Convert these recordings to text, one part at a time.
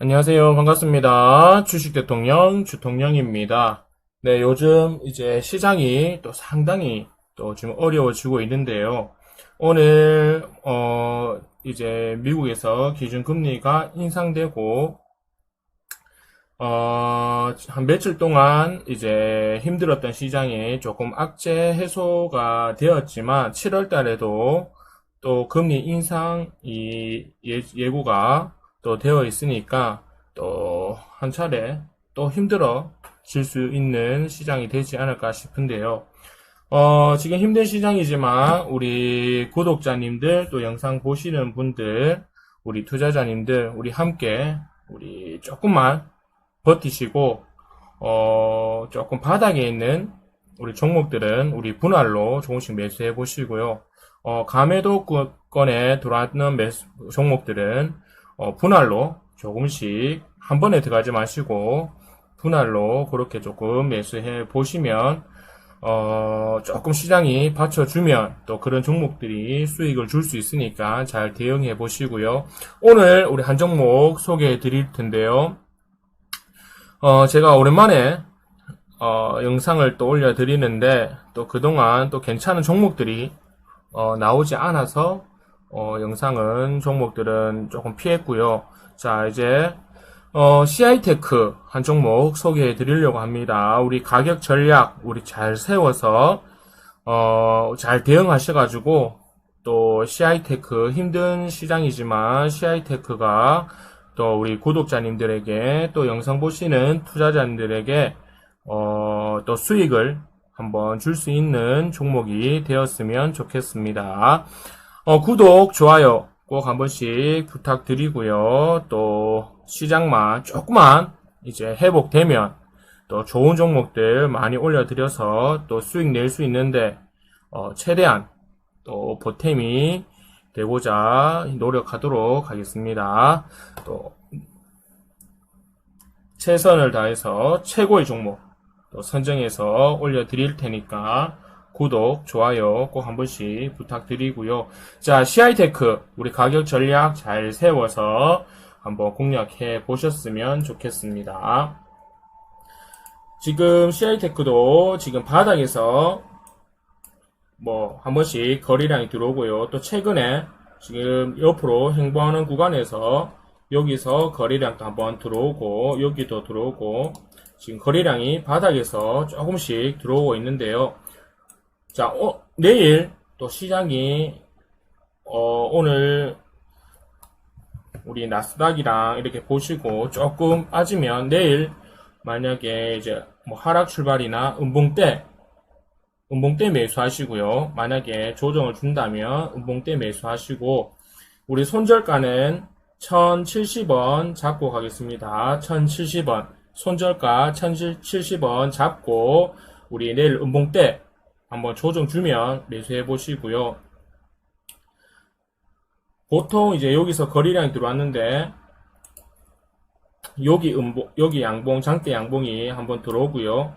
안녕하세요. 반갑습니다. 주식 대통령 주통령입니다. 네, 요즘 이제 시장이 또 상당히 또 지금 어려워지고 있는데요. 오늘 어 이제 미국에서 기준 금리가 인상되고 어, 한 며칠 동안 이제 힘들었던 시장이 조금 악재 해소가 되었지만 7월 달에도 또 금리 인상 이 예, 예고가 또 되어 있으니까 또 한 차례 또 힘들어 질 수 있는 시장이 되지 않을까 싶은데요. 어, 지금 힘든 시장이지만 우리 구독자님들 또 영상 보시는 분들 우리 투자자님들 우리 함께 우리 조금만 버티시고 어, 조금 바닥에 있는 우리 종목들은 우리 분할로 조금씩 매수해 보시고요. 어, 감매도권에 들어왔는 매수, 종목들은 어, 분할로 조금씩 한 번에 들어가지 마시고 분할로 그렇게 조금 매수해 보시면 어, 조금 시장이 받쳐주면 또 그런 종목들이 수익을 줄 수 있으니까 잘 대응해 보시고요. 오늘 우리 한 종목 소개해 드릴 텐데요. 어, 제가 오랜만에 어, 영상을 또 올려 드리는데 또 그동안 또 괜찮은 종목들이 어, 나오지 않아서 어, 영상은 종목들은 조금 피했고요. 자 이제 어, CI테크 한 종목 소개해 드리려고 합니다. 우리 가격 전략 우리 잘 세워서 어, 잘 대응하셔가지고 또 CI테크 힘든 시장이지만 CI테크가 또 우리 구독자님들에게 또 영상 보시는 투자자님들에게 어, 또 수익을 한번 줄 수 있는 종목이 되었으면 좋겠습니다. 어, 구독, 좋아요 꼭 한 번씩 부탁드리고요. 또 시장만 조금만 이제 회복되면 또 좋은 종목들 많이 올려드려서 또 수익 낼 수 있는데 어, 최대한 또 보탬이 되고자 노력하도록 하겠습니다. 또 최선을 다해서 최고의 종목 또 선정해서 올려드릴 테니까 구독, 좋아요 꼭 한 번씩 부탁드리고요. 자, CI테크 우리 가격 전략 잘 세워서 한번 공략해 보셨으면 좋겠습니다. 지금 CI테크도 지금 바닥에서 뭐 한 번씩 거래량이 들어오고요. 또 최근에 지금 옆으로 행보하는 구간에서 여기서 거래량도 한번 들어오고 여기도 들어오고 지금 거래량이 바닥에서 조금씩 들어오고 있는데요. 자, 어, 내일 또 시장이 어, 오늘 우리 나스닥이랑 이렇게 보시고 조금 빠지면 내일 만약에 이제 뭐 하락 출발이나 음봉 때 음봉 때 매수하시고요. 만약에 조정을 준다면 음봉 때 매수하시고 우리 손절가는 1070원 잡고 가겠습니다. 1070원 손절가 1070원 잡고 우리 내일 음봉 때 한번 조정 주면 매수해 보시고요. 보통 이제 여기서 거래량이 들어왔는데 여기 음봉, 여기 양봉, 장대 양봉이 한번 들어오고요.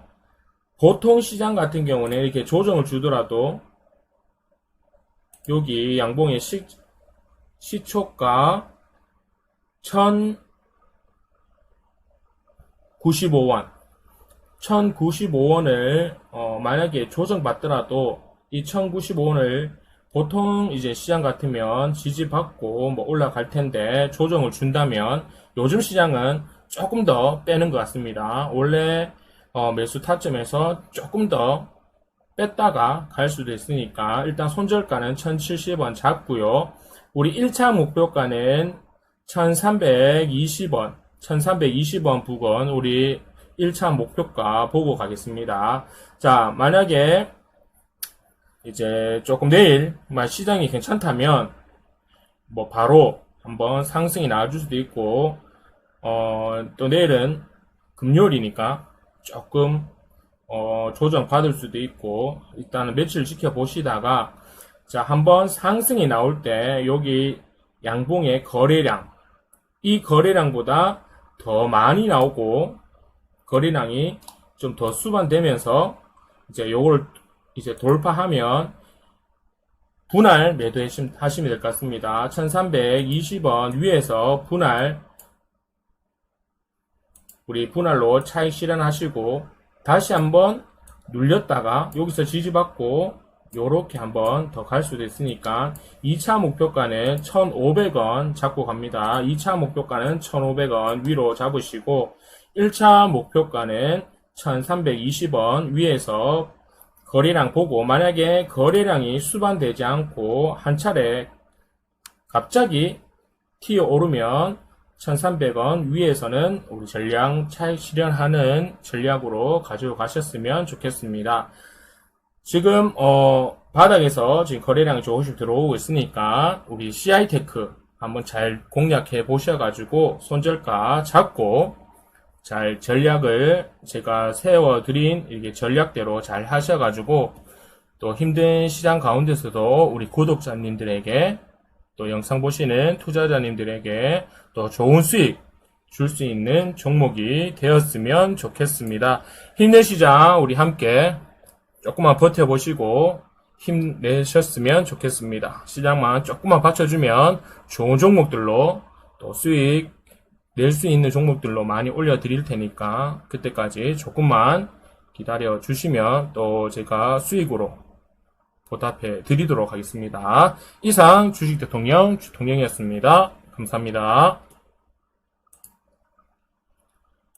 보통 시장 같은 경우는 이렇게 조정을 주더라도 여기 양봉의 시, 시초가 1095원 1095원을 어, 만약에 조정받더라도 이 1095원을 보통 이제 시장 같으면 지지받고 뭐 올라갈 텐데 조정을 준다면 요즘 시장은 조금 더 빼는 것 같습니다. 원래 어, 매수 타점에서 조금 더 뺐다가 갈 수도 있으니까 일단 손절가는 1070원 잡고요. 우리 1차 목표가는 1320원, 1320원 부근 우리 1차 목표가 보고 가겠습니다. 자, 만약에 이제 조금 내일 시장이 괜찮다면 뭐 바로 한번 상승이 나와줄 수도 있고 어, 또 내일은 금요일이니까 조금 어, 조정 받을 수도 있고 일단은 며칠 지켜보시다가 자 한번 상승이 나올 때 여기 양봉의 거래량 이 거래량보다 더 많이 나오고 거래량이 좀 더 수반되면서 이제 요걸 이제 돌파하면 분할 매도하시면 될 것 같습니다. 1320원 위에서 분할 우리 분할로 차익 실현하시고 다시 한번 눌렸다가 여기서 지지받고 요렇게 한번 더 갈 수도 있으니까 2차 목표가는 1,500원 잡고 갑니다. 2차 목표가는 1,500원 위로 잡으시고 1차 목표가는 1,320원 위에서 거래량 보고 만약에 거래량이 수반되지 않고 한 차례 갑자기 튀어 오르면 1,300원 위에서는 우리 전량 차익 실현하는 전략으로 가지고 가셨으면 좋겠습니다. 지금 어 바닥에서 지금 거래량이 조금씩 들어오고 있으니까 우리 CI테크 한번 잘 공략해 보셔가지고 손절가 잡고 잘 전략을 제가 세워드린 이게 전략대로 잘 하셔가지고 또 힘든 시장 가운데서도 우리 구독자님들에게 또 영상 보시는 투자자님들에게 또 좋은 수익 줄 수 있는 종목이 되었으면 좋겠습니다. 힘든 시장 우리 함께 조금만 버텨보시고 힘내셨으면 좋겠습니다. 시장만 조금만 받쳐주면 좋은 종목들로 또 수익 낼 수 있는 종목들로 많이 올려드릴 테니까 그때까지 조금만 기다려 주시면 또 제가 수익으로 보답해 드리도록 하겠습니다. 이상 주식 대통령 주통령이었습니다. 감사합니다.